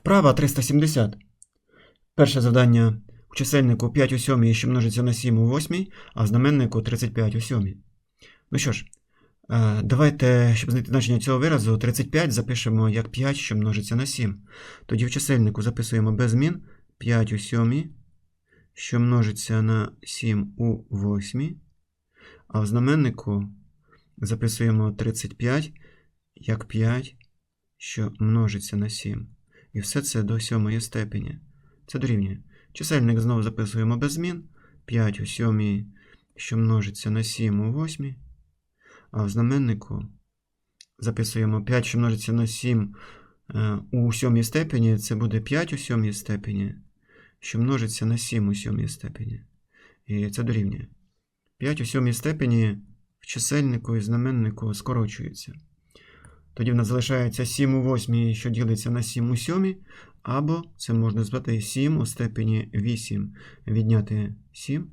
Вправа 370. Перше завдання у чисельнику 5 у 7, що множиться на 7 у 8, а в знаменнику 35 у 7. Ну що ж, е, давайте, щоб знайти значення цього виразу, 35 запишемо як 5, що множиться на 7. Тоді в чисельнику записуємо без змін 5 у 7, що множиться на 7 у 8, а в знаменнику записуємо 35 як 5, що множиться на 7. І все це до сьомої степені. Це дорівнює. Чисельник знову записуємо без змін. 5 у сьомій, що множиться на 7 у 8. А в знаменнику записуємо 5, що множиться на 7 е, у сьомій степені. Це буде 5 у сьомій степені, що множиться на 7 у сьомій степені. І це дорівнює. 5 у сьомій степені в чисельнику і знаменнику скорочується. Тоді в нас залишається 7 у 8, що ділиться на 7 у 7, або це можна звати 7 у степені 8 відняти 7.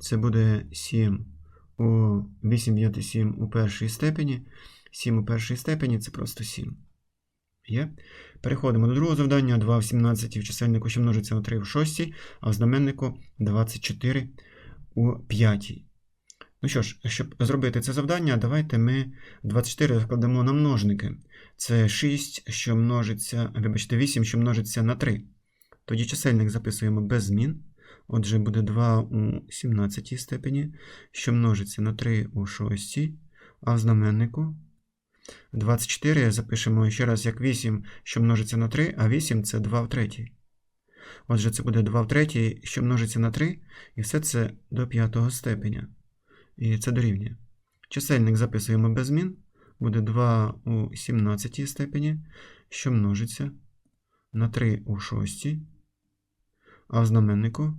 Це буде 7 у 8 відняти 7 у першій степені. 7 у першій степені це просто 7. Є. Переходимо до другого завдання. 2 в 17 в чисельнику, що множиться на 3 в 6, а в знаменнику 24 у 5. Ну що ж, щоб зробити це завдання, давайте ми 24 розкладемо на множники. Це 6, що множиться, вибачте, 8, що множиться на 3. Тоді чисельник записуємо без змін. Отже, буде 2 у 17 степені, що множиться на 3 у 6, а в знаменнику 24 запишемо ще раз як 8, що множиться на 3, а 8 це 2 в 3. Отже, це буде 2 в 3, що множиться на 3, і все це до 5 степеня. І це дорівнює. Чисельник записуємо без змін. Буде 2 у 17 степені, що множиться на 3 у 6. А в знаменнику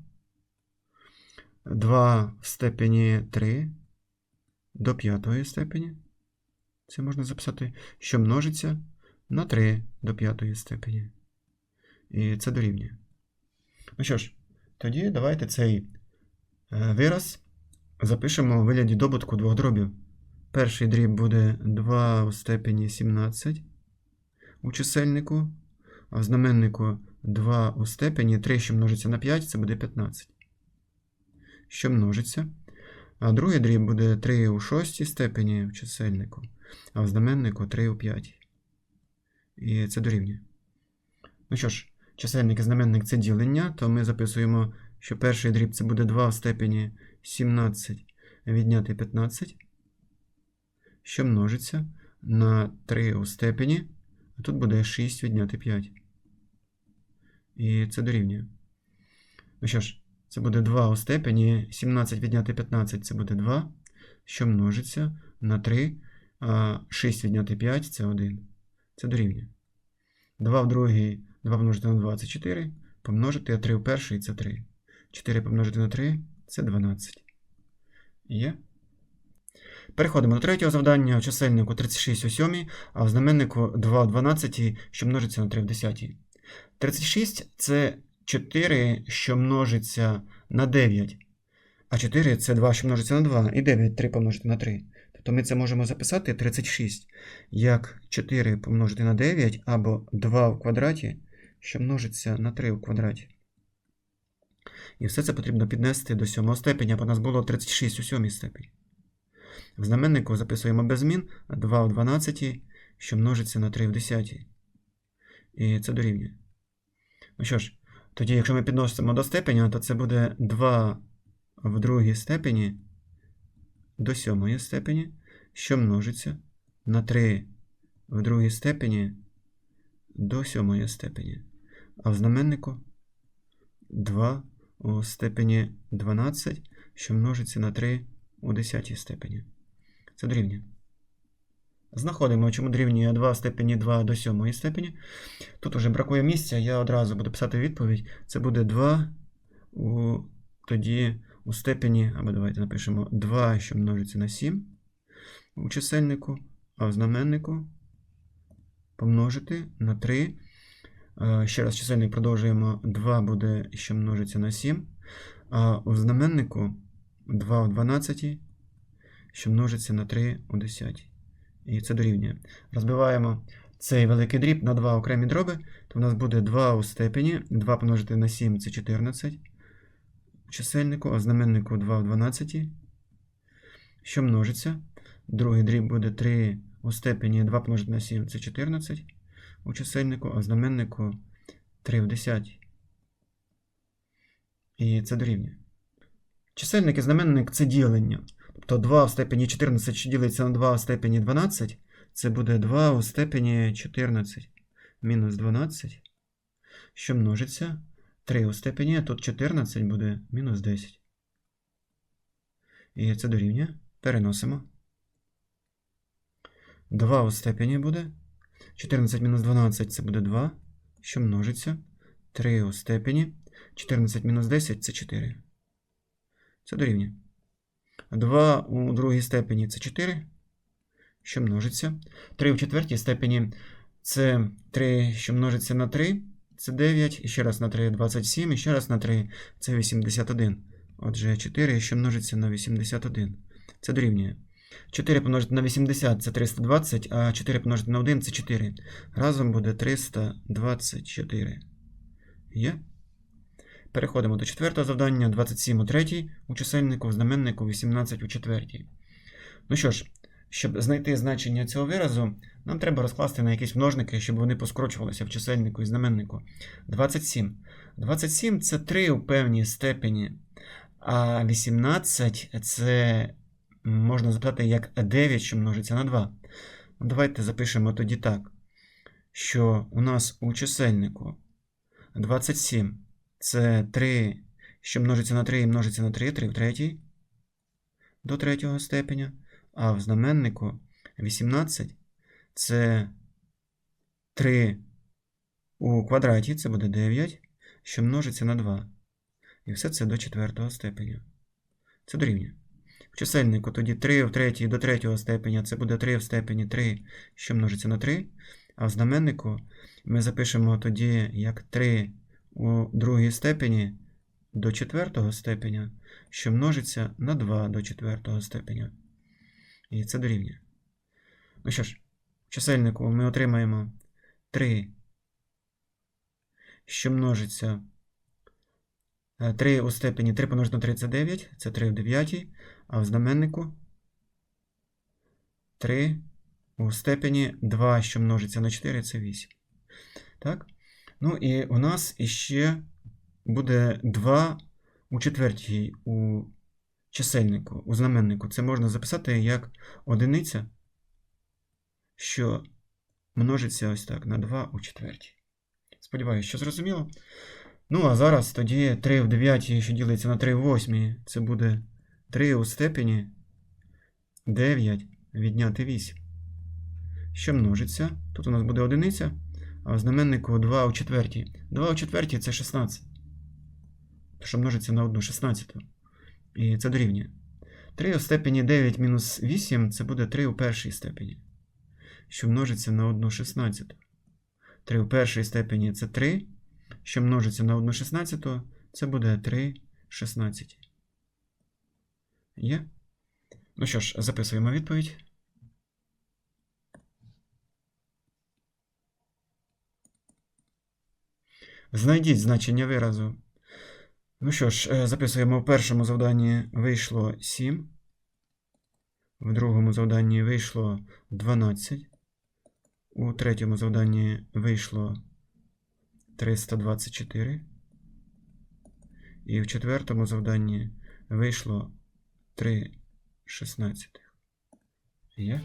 2 в степені 3 до 5 степені. Це можна записати, що множиться на 3 до 5 степені. І це дорівнює. Ну що ж, тоді давайте цей е, вираз запишемо у вигляді добутку двох дробів. Перший дріб буде 2 у степені 17 у чисельнику, а в знаменнику 2 у степені 3, що множиться на 5, це буде 15. Що множиться. А другий дріб буде 3 у 6 степені в чисельнику, а в знаменнику 3 у 5. І це дорівнює. Ну що ж, чисельник і знаменник це ділення, то ми записуємо, що перший дріб це буде 2 в степені 17 відняти 15, що множиться на 3 у степені, а тут буде 6 відняти 5. І це дорівнює. Ну що ж, це буде 2 у степені, 17 відняти 15 це буде 2, що множиться на 3, а 6 відняти 5 це 1. Це дорівнює. 2 в другій, 2 помножити на 2 це 4, помножити, а 3 в перший це 3. 4 помножити на 3 це 12. Є. Переходимо до третього завдання. У чисельнику 36 у 7, а в знаменнику 2 у 12, що множиться на 3 в 10. 36 це 4, що множиться на 9. А 4 це 2, що множиться на 2. І 9 3 помножити на 3. Тобто ми це можемо записати 36 як 4 помножити на 9 або 2 в квадраті, що множиться на 3 в квадраті. І все це потрібно піднести до 7 степеня, бо нас було 36 у 7 степені. В знаменнику записуємо без змін 2 у 12, що множиться на 3 в 10. І це дорівнює. Ну що ж, тоді, якщо ми підносимо до степеня, то це буде 2 в другій степені до 7 степені, що множиться на 3 в другій степені до 7 степені. А в знаменнику 2 у степені 12, що множиться на 3 у 10 степені. Це дорівнює. Знаходимо, чому дорівнює 2 в степені 2 до 7 степені. Тут уже бракує місця, я одразу буду писати відповідь. Це буде 2 у, тоді у степені, або давайте напишемо 2, що множиться на 7 у чисельнику, а в знаменнику помножити на 3. Е, Ще раз чисельник продовжуємо. 2 буде, що множиться на 7. А у знаменнику 2 у 12, що множиться на 3 у 10. І це дорівнює. Розбиваємо цей великий дріб на два окремі дроби, то в нас буде 2 у степені, 2 помножити на 7 це 14 у чисельнику, а в знаменнику 2 в 12, що множиться. Другий дріб буде 3 у степені 2 помножити на 7 це 14 у чисельнику, а знаменнику 3 в 10. І це дорівнює. Чисельник і знаменник це ділення. Тобто 2 в степені 14, що ділиться на 2 в степені 12, це буде 2 у степені 14 мінус 12, що множиться 3 у степені, тут 14 буде мінус 10. І це дорівнює. Переносимо. 2 у степені буде. 14 мінус 12 це буде 2, що множиться. 3 у степені. 14 мінус 10 це 4. Це дорівнює. 2 у другій степені це 4, що множиться. 3 у четвертій степені це 3, що множиться на 3, це 9. І ще раз на 3 27, і ще раз на 3 це 81. Отже, 4, що множиться на 81. Це дорівнює. 4 помножити на 80 це 320, а 4 помножити на 1 це 4. Разом буде 324. Є? Переходимо до четвертого завдання. 27 у третій у чисельнику, в знаменнику 18 у четвертій. Ну що ж, щоб знайти значення цього виразу, нам треба розкласти на якісь множники, щоб вони поскорочувалися в чисельнику і знаменнику. 27. 27 це 3 у певній степені, а 18 це можна запитати як 9, що множиться на 2. Ну, Давайте запишемо тоді так, що у нас у чисельнику 27 це 3, що множиться на 3 і множиться на 3, 3 в третій до третього степеня. А в знаменнику 18 це 3 у квадраті, це буде 9, що множиться на 2. І все це до четвертого степеня. Це дорівнює. Чисельнику тоді 3 в третій до третього степеня це буде 3 в степені 3, що множиться на 3. А в знаменнику ми запишемо тоді як 3 у другій степені до четвертого степеня, що множиться на 2 до четвертого степеня. І це дорівнює. Ну що ж, в чисельнику ми отримаємо 3, що множиться 3 у степені 3 помножити на 3 це 9, це 3 в 9, а в знаменнику 3 у степені 2, що множиться на 4, це 8. Так? Ну і у нас іще буде 2 у четвертій у чисельнику, у знаменнику. Це можна записати як одиниця, що множиться ось так на 2 у четвертій. Сподіваюся, що зрозуміло. Ну, а зараз тоді 3 в 9, що ділиться на 3 в 8, це буде 3 у степені 9 відняти 8. Що множиться? Тут у нас буде одиниця, а в знаменнику 2 у четвертій. 2 у четвертій це 16. Що множиться на 1 16. І це дорівнює. 3 у степені 9 мінус 8 це буде 3 у першій степені. Що множиться на 1 16. 3 у першій степені це 3. Що множиться на 1 16, це буде 3 16. Є? Ну що ж, записуємо відповідь. Знайдіть значення виразу. Ну що ж, е, записуємо в першому завданні вийшло 7. В другому завданні вийшло 12. У третьому завданні вийшло 324. І в четвертому завданні вийшло 3 16. Є?